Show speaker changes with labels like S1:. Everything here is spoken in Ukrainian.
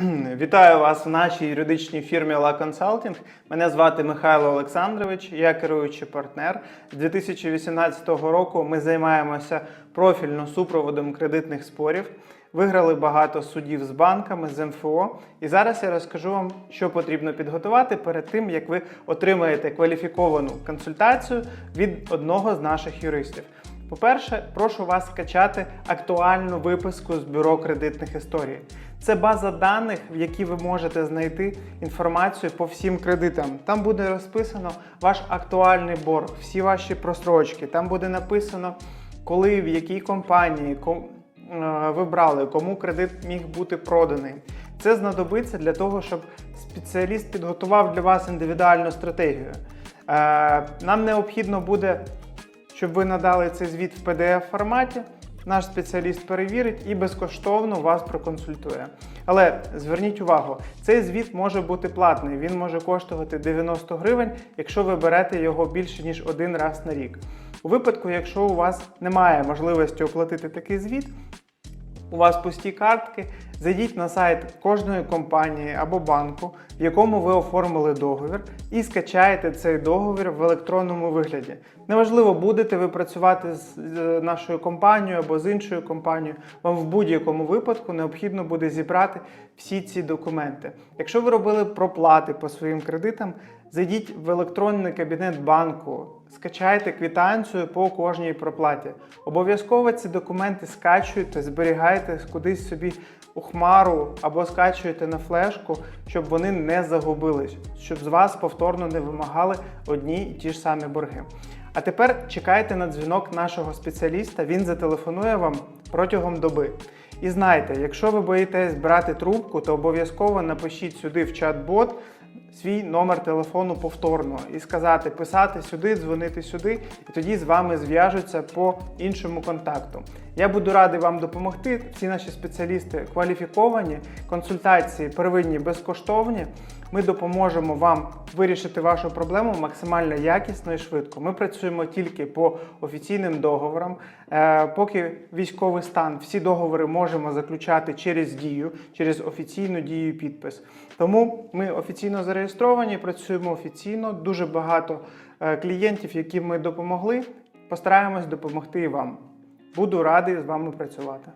S1: Вітаю вас в нашій юридичній фірмі La Consulting. Мене звати Михайло Олександрович, я керуючий партнер. З 2018 року ми займаємося профільно супроводом кредитних спорів. Виграли багато судів з банками, з МФО. І зараз я розкажу вам, що потрібно підготувати перед тим, як ви отримаєте кваліфіковану консультацію від одного з наших юристів. По-перше, прошу вас скачати актуальну виписку з бюро кредитних історій. Це база даних, в якій ви можете знайти інформацію по всім кредитам. Там буде розписано ваш актуальний борг, всі ваші просрочки. Там буде написано, коли, в якій компанії е, ви брали, кому кредит міг бути проданий. Це знадобиться для того, щоб спеціаліст підготував для вас індивідуальну стратегію. Е, Нам необхідно буде щоб ви надали цей звіт в PDF форматі. Наш спеціаліст перевірить і безкоштовно вас проконсультує. Але зверніть увагу, цей звіт може бути платний. Він може коштувати 90 гривень, якщо ви берете його більше ніж один раз на рік. У випадку, якщо у вас немає можливості оплатити такий звіт, у вас пусті картки, зайдіть на сайт кожної компанії або банку, в якому ви оформили договір, і скачаєте цей договір в електронному вигляді. Неважливо, будете ви працювати з нашою компанією або з іншою компанією. Вам в будь-якому випадку необхідно буде зібрати всі ці документи. Якщо ви робили проплати по своїм кредитам, зайдіть в електронний кабінет банку, скачайте квитанцію по кожній проплаті. Обов'язково ці документи скачуйте, зберігайте кудись собі у хмару або скачуєте на флешку, щоб вони не загубились, щоб з вас повторно не вимагали одні і ті ж самі борги. А тепер чекайте на дзвінок нашого спеціаліста, він зателефонує вам протягом доби. І знайте, якщо ви боїтесь брати трубку, то обов'язково напишіть сюди в чат-бот свій номер телефону повторно і сказати писати сюди, дзвонити сюди, і тоді з вами зв'яжуться по іншому контакту. Я буду радий вам допомогти. Всі наші спеціалісти кваліфіковані, консультації первинні безкоштовні. Ми допоможемо вам вирішити вашу проблему максимально якісно і швидко. Ми працюємо тільки по офіційним договорам. Е, Поки військовий стан, всі договори можемо заключати через дію, через офіційну дію підпис. Тому ми офіційно зареєстровані, працюємо офіційно. Дуже багато е, клієнтів, яким ми допомогли. Постараємось допомогти і вам. Буду радий з вами працювати.